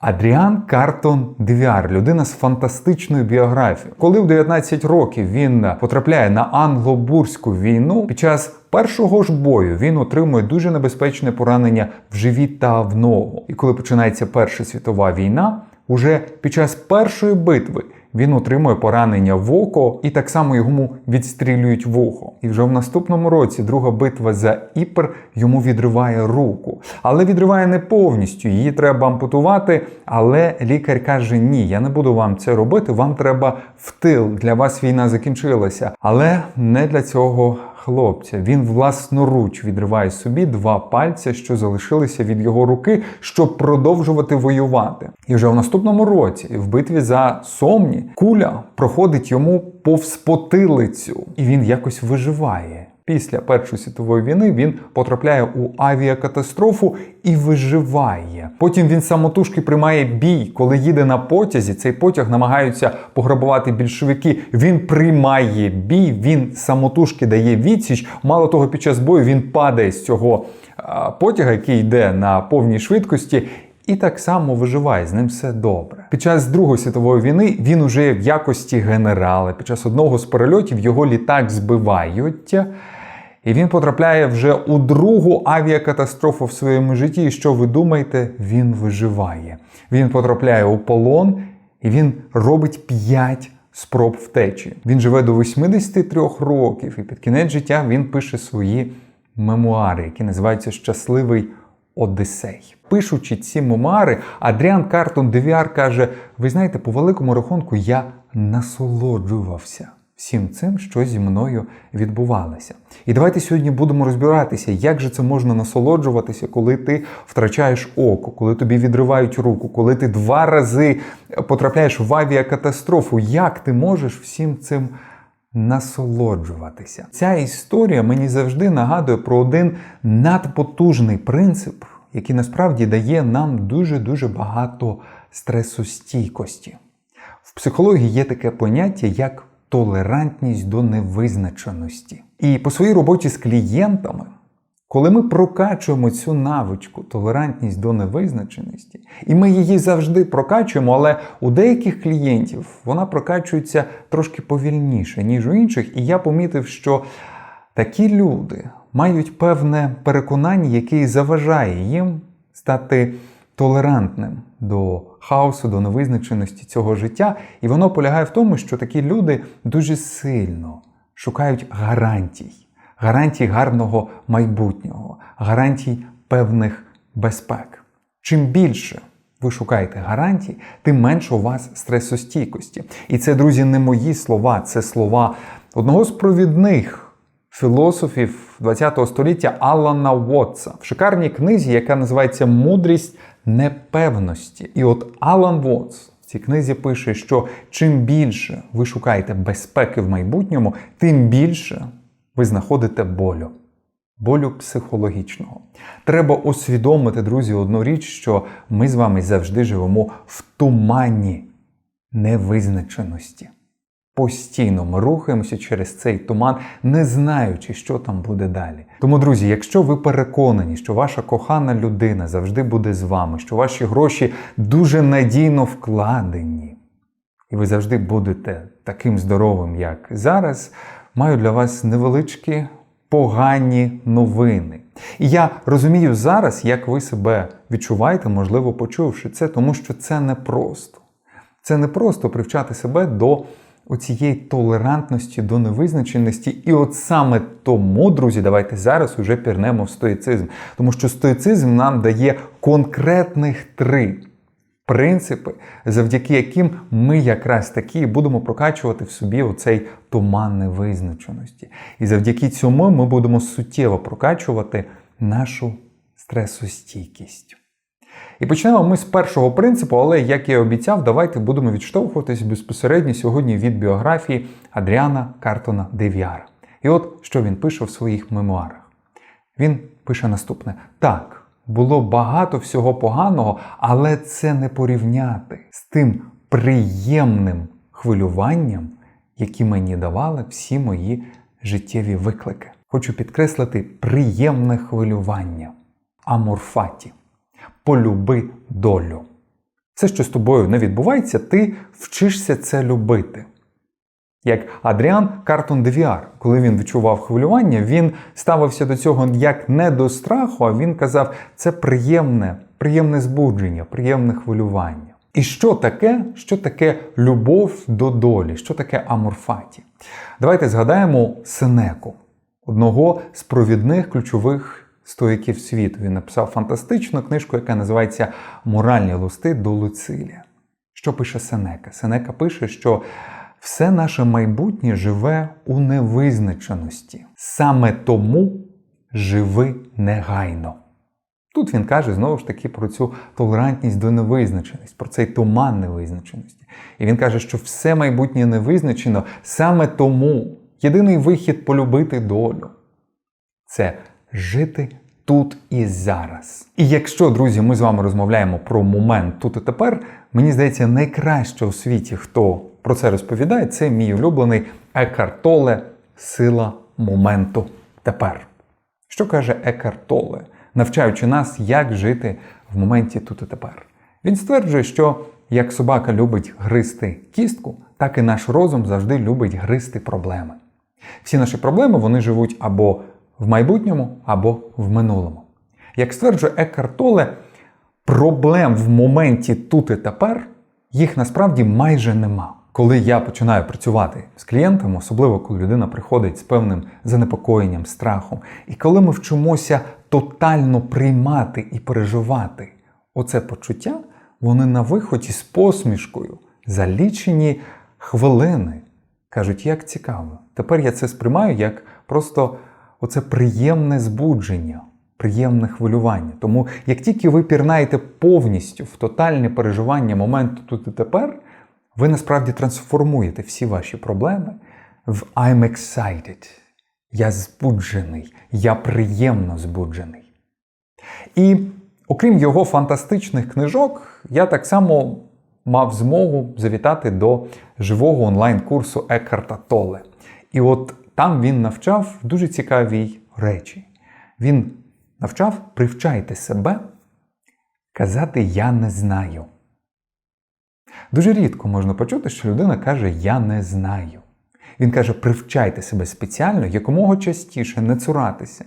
Адріан Картон Девіар, людина з фантастичною біографією. Коли в 19 років він потрапляє на англо-бурську війну, під час першого ж бою він отримує дуже небезпечне поранення в живіт та в ногу. І коли починається Перша світова війна, уже під час першої битви він отримує поранення в око, і так само йому відстрілюють вухо. І вже в наступному році друга битва за Іпр йому відриває руку. Але відриває не повністю, її треба ампутувати. Але лікар каже: ні, я не буду вам це робити. Вам треба в тил. Для вас війна закінчилася. Але не для цього хлопця. Він власноруч відриває собі два пальця, що залишилися від його руки, щоб продовжувати воювати. І вже в наступному році, в битві за Сомні, куля проходить йому повз потилицю, і він якось виживає. Після Першої світової війни він потрапляє у авіакатастрофу і виживає. Потім він самотужки приймає бій, коли їде на потязі. Цей потяг намагаються пограбувати більшовики. Він приймає бій, він самотужки дає відсіч. Мало того, під час бою він падає з цього потяга, який йде на повній швидкості. І так само виживає, з ним все добре. Під час Другої світової війни він уже в якості генерала. Під час одного з перельотів його літак збивають. І він потрапляє вже у другу авіакатастрофу в своєму житті. І що ви думаєте, він виживає. Він потрапляє у полон і він робить 5 спроб втечі. Він живе до 83 років, і під кінець життя він пише свої мемуари, які називаються Щасливий Одисей. Пишучи ці мемуари, Адріан Картон Девіар каже: ви знаєте, по великому рахунку я насолоджувався всім цим, що зі мною відбувалося. І давайте сьогодні будемо розбиратися, як же це можна насолоджуватися, коли ти втрачаєш око, коли тобі відривають руку, коли ти два рази потрапляєш в авіакатастрофу. Як ти можеш всім цим насолоджуватися? Ця історія мені завжди нагадує про один надпотужний принцип, який насправді дає нам дуже-дуже багато стресостійкості. В психології є таке поняття, як толерантність до невизначеності. І по своїй роботі з клієнтами, коли ми прокачуємо цю навичку, толерантність до невизначеності, і ми її завжди прокачуємо, але у деяких клієнтів вона прокачується трошки повільніше, ніж у інших. І я помітив, що такі люди мають певне переконання, яке заважає їм стати толерантним до хаосу, до невизначеності цього життя. І воно полягає в тому, що такі люди дуже сильно шукають гарантій, гарантій гарного майбутнього, гарантій певних безпек. Чим більше ви шукаєте гарантій, тим менше у вас стресостійкості. І це, друзі, не мої слова, це слова одного з провідних філософів ХХ століття Алана Вотса в шикарній книзі, яка називається Мудрість непевності. І от Алан Вотс в цій книзі пише, що чим більше ви шукаєте безпеки в майбутньому, тим більше ви знаходите болю. Болю психологічного. Треба усвідомити, друзі, одну річ, що ми з вами завжди живемо в тумані невизначеності. Постійно ми рухаємося через цей туман, не знаючи, що там буде далі. Тому, друзі, якщо ви переконані, що ваша кохана людина завжди буде з вами, що ваші гроші дуже надійно вкладені, і ви завжди будете таким здоровим, як зараз, маю для вас невеличкі погані новини. І я розумію зараз, як ви себе відчуваєте, можливо, почувши це, тому що це непросто. Це не просто привчати себе до оцієї толерантності до невизначеності. І от саме тому, друзі, давайте зараз уже пірнемо в стоїцизм. Тому що стоїцизм нам дає конкретних три принципи, завдяки яким ми якраз таки будемо прокачувати в собі оцей туман невизначеності. І завдяки цьому ми будемо суттєво прокачувати нашу стресостійкість. І почнемо ми з першого принципу, але як я і обіцяв, давайте будемо відштовхуватись безпосередньо сьогодні від біографії Адріана Картона Девіара. І от що він пише в своїх мемуарах. Він пише наступне: так, було багато всього поганого, але це не порівняти з тим приємним хвилюванням, які мені давали всі мої життєві виклики. Хочу підкреслити приємне хвилювання аморфаті полюби долю. Все, що з тобою не відбувається, ти вчишся це любити. Як Адріан Картон Девіар, коли він відчував хвилювання, він ставився до цього як не до страху, а він казав, це приємне, приємне збудження, приємне хвилювання. І що таке, що таке любов до долі, що таке аморфаті? Давайте згадаємо Сенеку, одного з провідних ключових стоїків світу. Він написав фантастичну книжку, яка називається Моральні листи до Луцилія. Що пише Сенека? Сенека пише, що все наше майбутнє живе у невизначеності. Саме тому живи негайно. Тут він каже знову ж таки про цю толерантність до невизначеності, про цей туман невизначеності. І він каже, що все майбутнє невизначено саме тому єдиний вихід полюбити долю це жити тут і зараз. І якщо, друзі, ми з вами розмовляємо про момент тут і тепер, мені здається, найкраще у світі, хто про це розповідає, це мій улюблений Екарт Толе Сила моменту тепер. Що каже Екарт Толе, навчаючи нас, як жити в моменті тут і тепер? Він стверджує, що як собака любить гризти кістку, так і наш розум завжди любить гризти проблеми. Всі наші проблеми вони живуть або в майбутньому, або в минулому. Як стверджує Еккарт Толе, проблем в моменті тут і тепер їх насправді майже нема. Коли я починаю працювати з клієнтами, особливо коли людина приходить з певним занепокоєнням, страхом, і коли ми вчимося тотально приймати і переживати оце почуття, вони на виході з посмішкою за лічені хвилини кажуть, як цікаво. Тепер я це сприймаю як просто оце приємне збудження, приємне хвилювання. Тому як тільки ви пірнаєте повністю в тотальне переживання моменту тут і тепер, ви насправді трансформуєте всі ваші проблеми в I'm excited. Я збуджений, я приємно збуджений. І окрім його фантастичних книжок, я так само мав змогу завітати до живого онлайн-курсу Екарта Толе. І от там він навчав дуже цікаві речі. Він навчав привчайте себе казати Я не знаю. Дуже рідко можна почути, що людина каже Я не знаю. Він каже, привчайте себе спеціально якомога частіше не цуратися.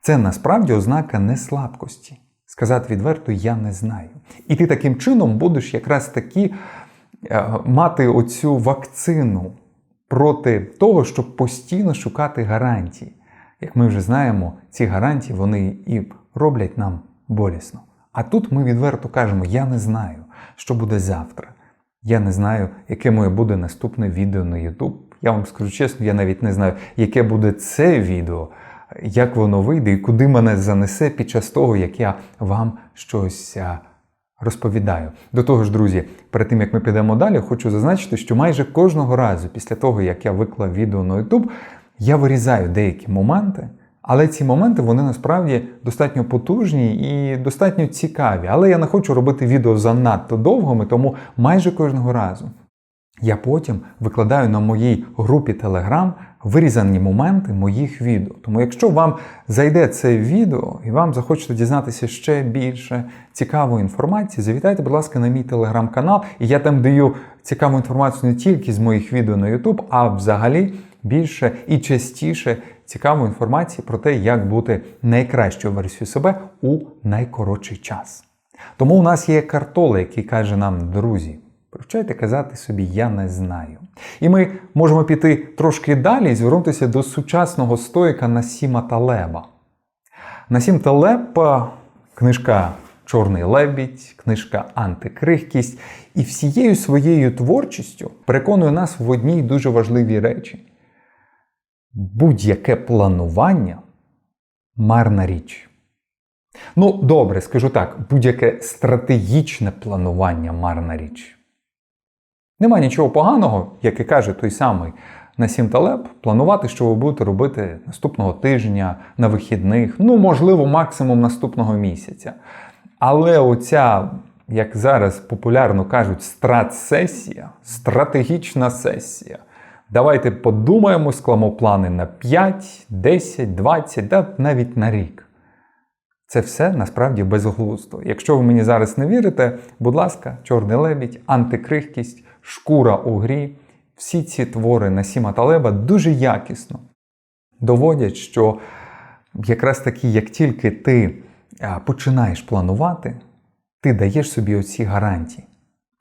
Це насправді ознака не слабкості. Сказати відверто Я не знаю. І ти таким чином будеш якраз таки е, мати оцю вакцину проти того, щоб постійно шукати гарантії. Як ми вже знаємо, ці гарантії вони і роблять нам болісно. А тут ми відверто кажемо: я не знаю, що буде завтра. Я не знаю, яке моє буде наступне відео на YouTube. Я вам скажу чесно, я навіть не знаю, яке буде це відео, як воно вийде і куди мене занесе під час того, як я вам щось розповідаю. До того ж, друзі, перед тим як ми підемо далі, хочу зазначити, що майже кожного разу, після того, як я виклав відео на YouTube, я вирізаю деякі моменти. Але ці моменти вони насправді достатньо потужні і достатньо цікаві. Але я не хочу робити відео занадто довгими, тому майже кожного разу я потім викладаю на моїй групі Telegram вирізані моменти моїх відео. Тому, якщо вам зайде це відео і вам захочете дізнатися ще більше цікавої інформації, завітайте, будь ласка, на мій телеграм-канал, і я там даю цікаву інформацію не тільки з моїх відео на YouTube, а взагалі більше і частіше цікавої інформації про те, як бути найкращою версією себе у найкоротший час. Тому у нас є картоли, який каже нам, друзі. Привчайте казати собі Я не знаю. І ми можемо піти трошки далі і звернутися до сучасного стоїка Насіма Талеба. Насім Талеб книжка Чорний лебідь, книжка Антикрихкість і всією своєю творчістю переконує нас в одній дуже важливій речі. Будь-яке планування марна річ. Ну, добре, скажу так, будь-яке стратегічне планування марна річ. Нема нічого поганого, як і каже той самий Насім Талеб, планувати, що ви будете робити наступного тижня, на вихідних, ну, можливо, максимум наступного місяця. Але оця, як зараз популярно кажуть, стратсесія, стратегічна сесія. Давайте подумаємо, скламо плани на 5, 10, 20, да навіть на рік. Це все насправді безглуздо. Якщо ви мені зараз не вірите, будь ласка, чорний лебідь, антикрихкість, шкура у грі, всі ці твори Насіма Талеба дуже якісно доводять, що якраз таки, як тільки ти починаєш планувати, ти даєш собі оці гарантії.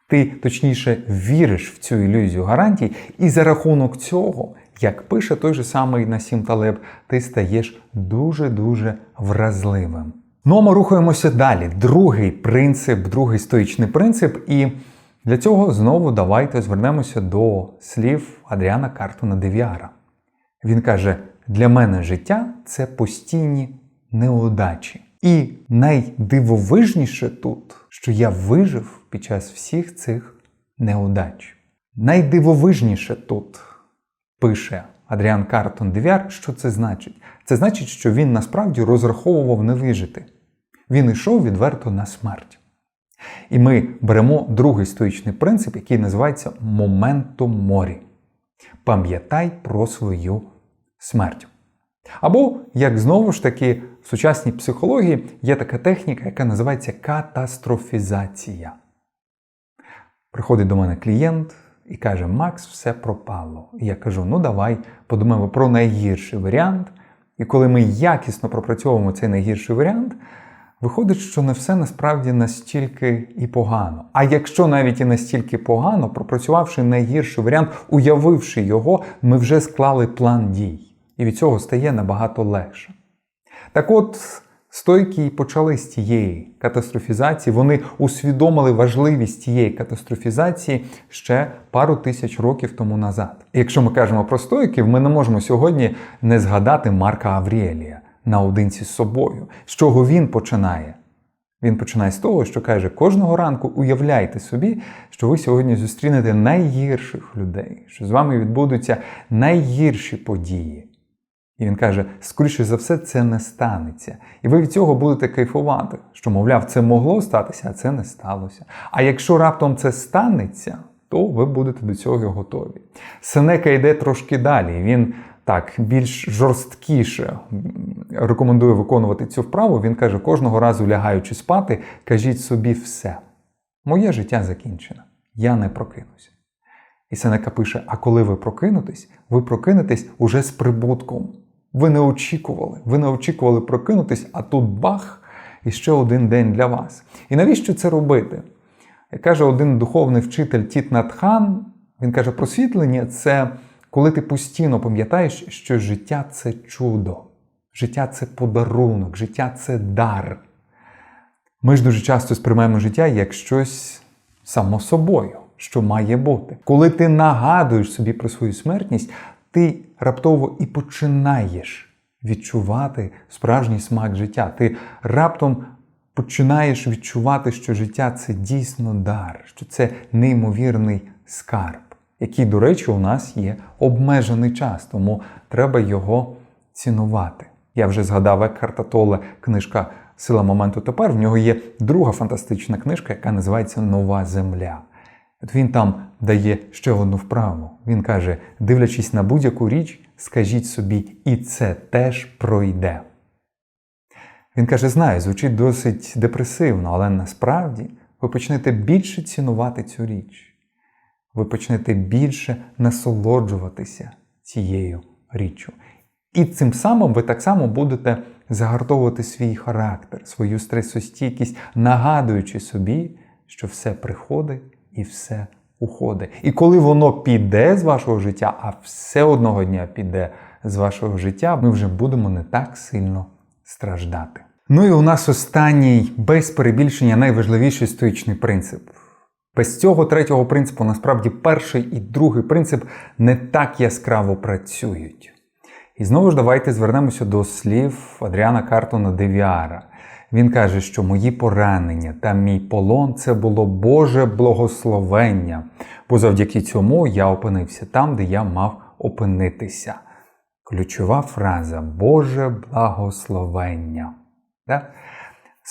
Ти точніше віриш в цю ілюзію гарантій, і за рахунок цього, як пише той же самий Насім Талеб, ти стаєш дуже-дуже вразливим. Ну а ми рухаємося далі. Другий принцип, другий стоїчний принцип. І для цього знову давайте звернемося до слів Адріана Картуна Девіара. Він каже: для мене життя це постійні неудачі. І найдивовижніше тут, що я вижив під час всіх цих неудач. Найдивовижніше тут пише Адріан Картон Девіар, що це значить? Це значить, що він насправді розраховував не вижити. Він йшов відверто на смерть. І ми беремо другий стоїчний принцип, який називається моментум морі. Пам'ятай про свою смерть. Або, як знову ж таки, в сучасній психології є така техніка, яка називається катастрофізація. Приходить до мене клієнт і каже: Макс, все пропало. І я кажу: ну давай подумаємо про найгірший варіант. І коли ми якісно пропрацьовуємо цей найгірший варіант, виходить, що не все насправді настільки і погано. А якщо навіть і настільки погано, пропрацювавши найгірший варіант, уявивши його, ми вже склали план дій. І від цього стає набагато легше. Так от, стойкі почали з тієї катастрофізації, вони усвідомили важливість тієї катастрофізації ще пару тисяч років тому назад. І якщо ми кажемо про стойків, ми не можемо сьогодні не згадати Марка Авріелія наодинці з собою. З чого він починає? Він починає з того, що каже: кожного ранку уявляйте собі, що ви сьогодні зустрінете найгірших людей, що з вами відбудуться найгірші події. І він каже: скоріше за все, це не станеться. І ви від цього будете кайфувати, що, мовляв, це могло статися, а це не сталося. А якщо раптом це станеться, то ви будете до цього готові. Сенека йде трошки далі. Він так більш жорсткіше рекомендує виконувати цю вправу. Він каже: кожного разу лягаючи спати, кажіть собі все. Моє життя закінчено. Я не прокинуся. І Сенека пише: а коли ви прокинетесь, ви прокинетесь уже з прибутком. Ви не очікували, ви не очікували прокинутись, а тут бах, і ще один день для вас. І навіщо це робити? Каже один духовний вчитель Тіт Натхан, він каже, просвітлення це коли ти постійно пам'ятаєш, що життя це чудо, життя це подарунок, життя це дар. Ми ж дуже часто сприймаємо життя як щось само собою, що має бути. Коли ти нагадуєш собі про свою смертність, ти раптово і починаєш відчувати справжній смак життя. Ти раптом починаєш відчувати, що життя це дійсно дар, що це неймовірний скарб, який, до речі, у нас є обмежений час, тому треба його цінувати. Я вже згадав Екхарта Толе книжка Сила моменту тепер. В нього є друга фантастична книжка, яка називається Нова Земля. От Він там дає ще одну вправу. Він каже: дивлячись на будь-яку річ, скажіть собі, і це теж пройде. Він каже: знаю, звучить досить депресивно, але насправді ви почнете більше цінувати цю річ. Ви почнете більше насолоджуватися цією річчю. І цим самим ви так само будете загартовувати свій характер, свою стресостійкість, нагадуючи собі, що все приходить і все уходить. І коли воно піде з вашого життя, а все одного дня піде з вашого життя, ми вже будемо не так сильно страждати. Ну і у нас останній без перебільшення найважливіший стоїчний принцип. Без цього третього принципу насправді перший і другий принцип не так яскраво працюють. І знову ж давайте звернемося до слів Адріана Картона Девіара. Він каже, що мої поранення та мій полон це було Боже благословення, бо завдяки цьому я опинився там, де я мав опинитися. Ключова фраза Боже благословення. Да?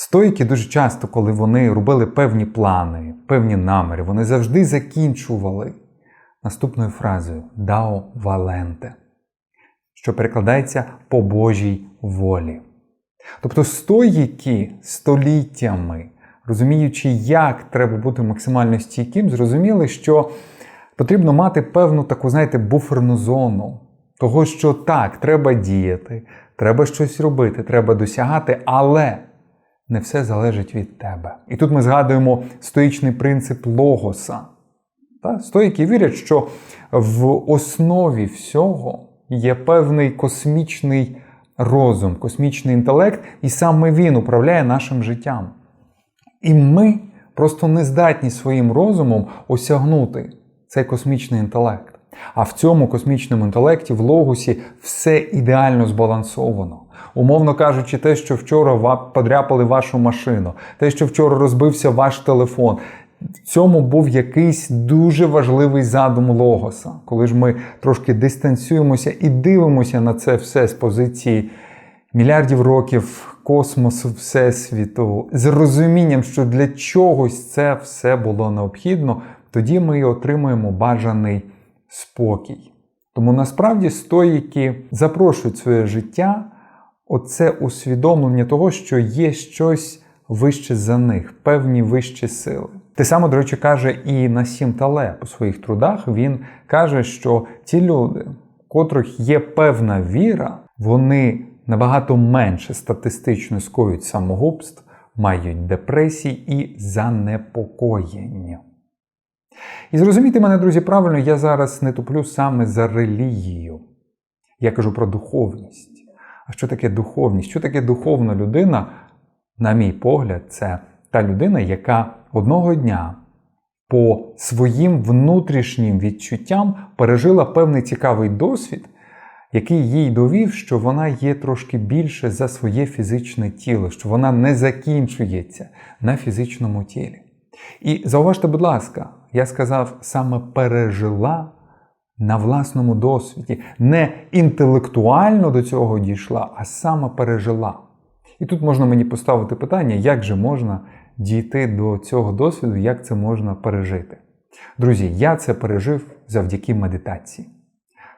Стойки дуже часто, коли вони робили певні плани, певні наміри, вони завжди закінчували наступною фразою Дао Валенте, що перекладається по Божій волі. Тобто стоїки століттями, розуміючи, як треба бути максимально стійким, зрозуміли, що потрібно мати певну таку, знаєте, буферну зону. Того, що так, треба діяти, треба щось робити, треба досягати, але не все залежить від тебе. І тут ми згадуємо стоїчний принцип логоса. Та? Стоїки вірять, що в основі всього є певний космічний розум, космічний інтелект, і саме він управляє нашим життям. І ми просто не здатні своїм розумом осягнути цей космічний інтелект. А в цьому космічному інтелекті, в логосі, все ідеально збалансовано. Умовно кажучи, те, що вчора подряпали вашу машину, те, що вчора розбився ваш телефон. В цьому був якийсь дуже важливий задум логоса, коли ж ми трошки дистанціюємося і дивимося на це все з позиції мільярдів років космосу, всесвіту, з розумінням, що для чогось це все було необхідно, тоді ми і отримуємо бажаний спокій. Тому насправді стоїки запрошують своє життя, оце усвідомлення того, що є щось вище за них, певні вищі сили. Те саме, до речі, каже і Насім Тале у своїх трудах. Він каже, що ті люди, у котрих є певна віра, вони набагато менше статистично скоюють самогубств, мають депресії і занепокоєння. І зрозумійте мене, друзі, правильно, я зараз не туплю саме за релігію. Я кажу про духовність. А що таке духовність? Що таке духовна людина, на мій погляд, це та людина, яка одного дня по своїм внутрішнім відчуттям пережила певний цікавий досвід, який їй довів, що вона є трошки більше за своє фізичне тіло, що вона не закінчується на фізичному тілі. І зауважте, будь ласка, я сказав, саме пережила на власному досвіді, не інтелектуально до цього дійшла, а саме пережила. І тут можна мені поставити питання, як же можна дійти до цього досвіду, як це можна пережити. Друзі, я це пережив завдяки медитації.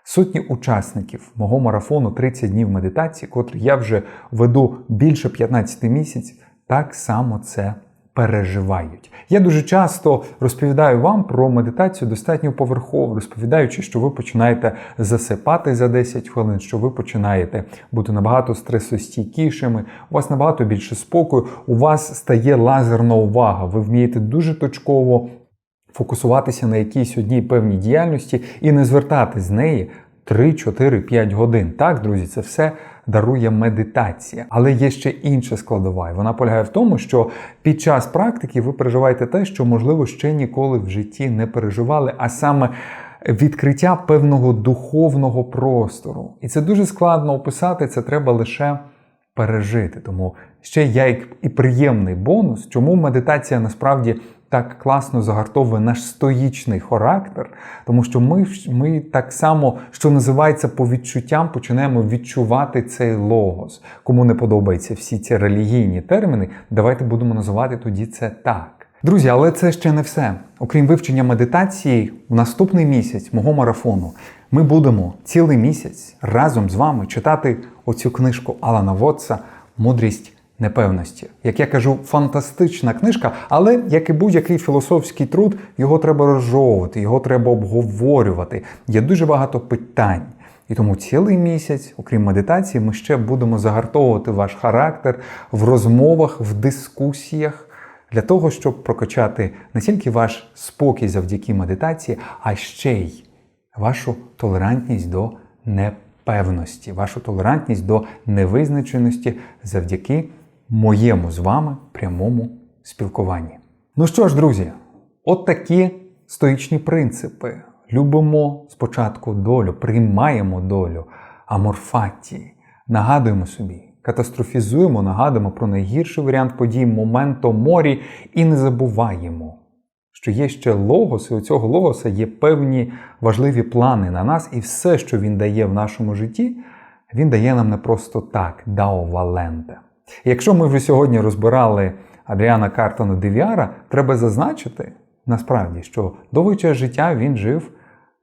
Сотні учасників мого марафону 30 днів медитації, котрий я вже веду більше 15 місяців, так само це переживають. Я дуже часто розповідаю вам про медитацію достатньо поверхово, розповідаючи, що ви починаєте засипати за 10 хвилин, що ви починаєте бути набагато стресостійкішими, у вас набагато більше спокою, у вас стає лазерна увага, ви вмієте дуже точково. Фокусуватися на якійсь одній певній діяльності і не звертати з неї 3, 4, 5 годин. Так, друзі, це все дарує медитація. Але є ще інша складова. І вона полягає в тому, що під час практики ви переживаєте те, що, можливо, ще ніколи в житті не переживали, а саме відкриття певного духовного простору. І це дуже складно описати, це треба лише пережити. Тому ще є і приємний бонус, чому медитація насправді так класно загартовує наш стоїчний характер, тому що ми ми так само, що називається по відчуттям, починаємо відчувати цей логос. Кому не подобаються всі ці релігійні терміни, давайте будемо називати тоді це так. Друзі, але це ще не все. Окрім вивчення медитації, в наступний місяць мого марафону ми будемо цілий місяць разом з вами читати оцю книжку Алана Вотса Мудрість непевності. Як я кажу, фантастична книжка, але як і будь-який філософський труд, його треба розжовувати, його треба обговорювати. Є дуже багато питань. І тому цілий місяць, окрім медитації, ми ще будемо загартовувати ваш характер в розмовах, в дискусіях для того, щоб прокачати не тільки ваш спокій завдяки медитації, а ще й вашу толерантність до непевності, вашу толерантність до невизначеності завдяки моєму з вами прямому спілкуванні. Ну що ж, друзі, от такі стоїчні принципи. Любимо спочатку долю, приймаємо долю, аморфатії, нагадуємо собі, катастрофізуємо, нагадуємо про найгірший варіант подій моменту морі і не забуваємо, що є ще логос, і у цього логоса є певні важливі плани на нас, і все, що він дає в нашому житті, він дає нам не просто так, дао валенте. Якщо ми вже сьогодні розбирали Адріана Картона Девіара, треба зазначити насправді, що довгий час життя він жив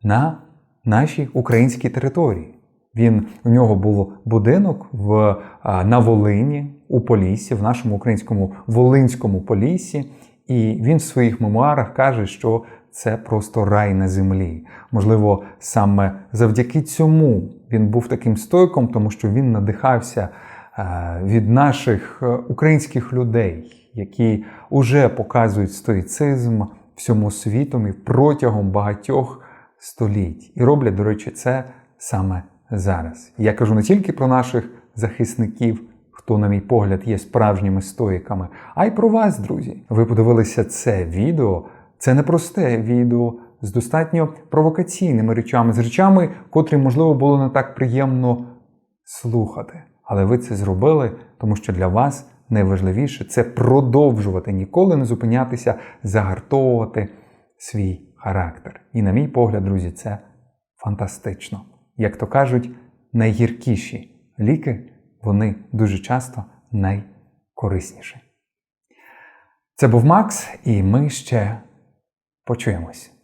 на нашій українській території. Він у нього був будинок в на Волині у Поліссі, в нашому українському Волинському Поліссі. І він в своїх мемуарах каже, що це просто рай на землі. Можливо, саме завдяки цьому він був таким стойком, тому що він надихався від наших е, українських людей, які вже показують стоїцизм всьому світу і протягом багатьох століть. І роблять, до речі, це саме зараз. Я кажу не тільки про наших захисників, хто, на мій погляд, є справжніми стоїками, а й про вас, друзі. Ви подивилися це відео. Це не просте відео з достатньо провокаційними речами, з речами, котрі, можливо, було не так приємно слухати. Але ви це зробили, тому що для вас найважливіше це продовжувати, ніколи не зупинятися, загартовувати свій характер. І, на мій погляд, друзі, це фантастично. Як то кажуть, найгіркіші ліки вони дуже часто найкорисніші. Це був Макс, і ми ще почуємось.